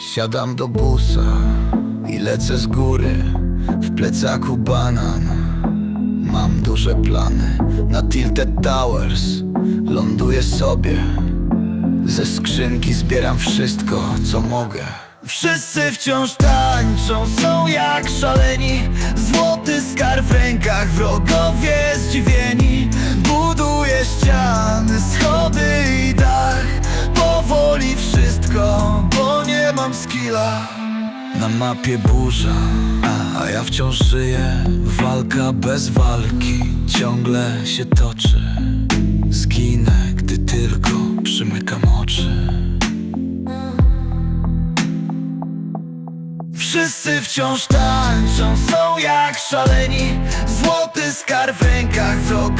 Siadam do busa i lecę z góry. W plecaku banan. Mam duże plany na Tilted Towers. Ląduję sobie. Ze skrzynki zbieram wszystko, co mogę. Wszyscy wciąż tańczą, są jak szaleni. Złoty skarb w rękach, wrogowie zdziwieni mam skilla. Na mapie burza, a, ja wciąż żyję. Walka bez walki ciągle się toczy. Zginę, gdy tylko przymykam oczy. Wszyscy wciąż tańczą, są jak szaleni. Złoty skarb w rękach, wrogowie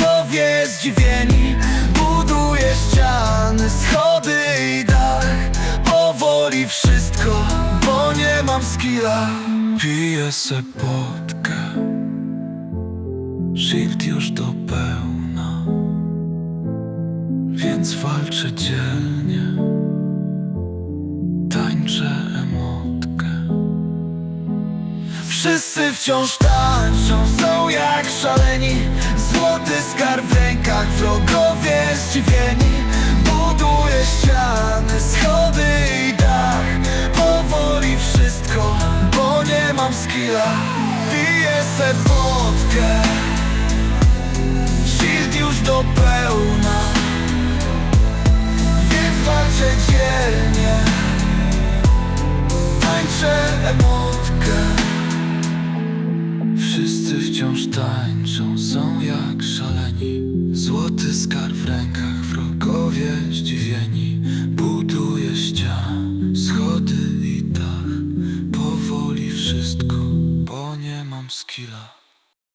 wszystko, bo nie mam skilla. Piję se potkę Shield już do pełna. Więc walczę dzielnie. Tańczę emotkę. Wszyscy wciąż tańczą, są jak szaleni skilla Piję se potkę Shield już do pełna. Więc walczę dzielnie Tańczę emotkę. Wszyscy wciąż tańczą, są jak szaleni. Złoty skarb w rękach, wrogowie zdziwieni